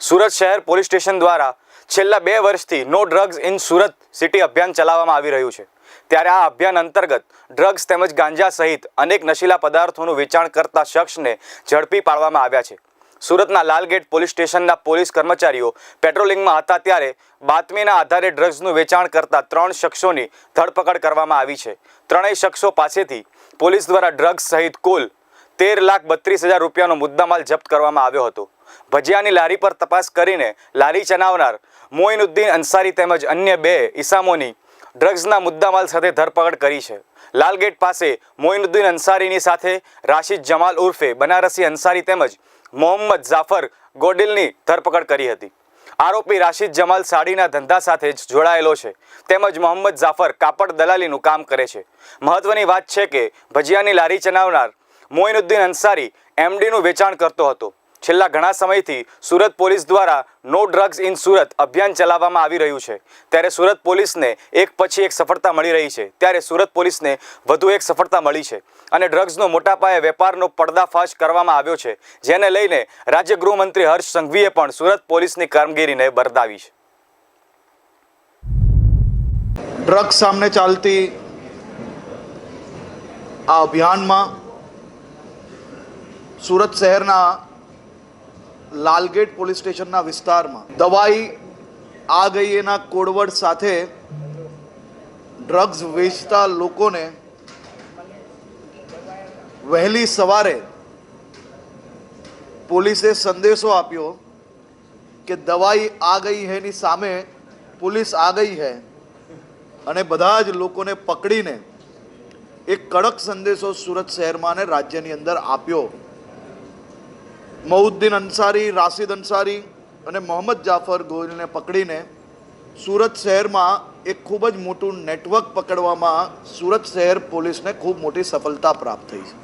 સુરત શહેર police station દ્વારા છેલ્લા બે વર્ષથી no drugs in Surat city અભિયાન ચલાવવામાં આવી રહ્યું છે. ત્યારે આ અભિયાન અંતર્ગત ડ્રગ્સ તેમજ ગાંજા સહિત અનેક નશીલા પદાર્થોનું વેચાણ કરતા શખ્સને ઝડપી પાડવામાં આવ્યા છે. સુરતના લાલગેટ પોલીસ સ્ટેશનના પોલીસ કર્મચારીઓ પેટ્રોલિંગમાં હતા ત્યારે બાતમીના આધારે ડ્રગ્સનું વેચાણ કરતા ત્રણ શખ્સોની ધરપકડ કરવામાં આવી છે. ત્રણેય શખ્સો પાસેથી પોલીસ દ્વારા ડ્રગ્સ સહિત કુલ તેર લાખ બત્રીસ હજાર રૂપિયાનો મુદ્દામાલ જપ્ત કરવામાં આવ્યો હતો. ભજીયાની લારી પર તપાસ કરીને લારી ચલાવનાર મોઇનુદ્દીન અંસારી તેમજ અન્ય બે ઇસામોની ડ્રગ્સના મુદ્દામાલ સાથે ધરપકડ કરી છે. લાલગેટ પાસે મોઇનુદ્દીન અંસારીની સાથે રાશિદ જમાલ ઉર્ફે બનારસી અંસારી તેમજ મોહમ્મદ જાફર ગોડિલની ધરપકડ કરી હતી. આરોપી રાશિદ જમાલ સાડીના ધંધા સાથે જ જોડાયેલો છે. તેમજ મોહમ્મદ જાફર કાપડ દલાલીનું કામ કરે છે. મહત્વની વાત છે કે ભજીયાની લારી ચલાવનાર મોઇનુદ્દીન અંસારી એમડીનું વેચાણ કરતો હતો. છેલ્લા ઘણા સમયથી સુરત પોલીસ દ્વારા નો ડ્રગ્સ ઇન સુરત અભિયાન ચલાવવામાં આવી રહ્યું છે. ત્યારે સુરત પોલીસને એક પછી એક સફળતા મળી રહી છે. ત્યારે સુરત પોલીસને વધુ એક સફળતા મળી છે. અને ડ્રગ્સનો મોટા પાયે વેપારનો પર્દાફાશ કરવામાં આવ્યો છે. જેને લઈને રાજ્ય ગૃહમંત્રી હર્ષ સંઘવીએ પણ સુરત પોલીસની કામગીરીને બરદાવી છે. ડ્રગ્સ સામે ચાલતી આ અભિયાનમાં સુરત શહેરના લાલગેટ પોલીસ સ્ટેશનના વિસ્તારમાં દવાઈ આ ગઈ એના કોડવડ સાથે ડ્રગ્સ વેચતા લોકોને વહેલી સવારે પોલીસે સંદેશો આપ્યો કે દવાઈ આ ગઈ હૈની સામે પોલીસ આ ગઈ હૈ અને બધા જ લોકોને પકડીને એક કડક સંદેશો સુરત શહેરમાં અને રાજ્યની અંદર આપ્યો. મઉદ્દીન અંસારી રાશિદ અંસારી અને મોહમ્મદ જાફર ગોહિલને પકડીને સુરત શહેરમાં એક ખૂબ જ મોટું નેટવર્ક પકડવામાં સુરત શહેર પોલીસને ખૂબ મોટી સફળતા પ્રાપ્ત થઈ છે.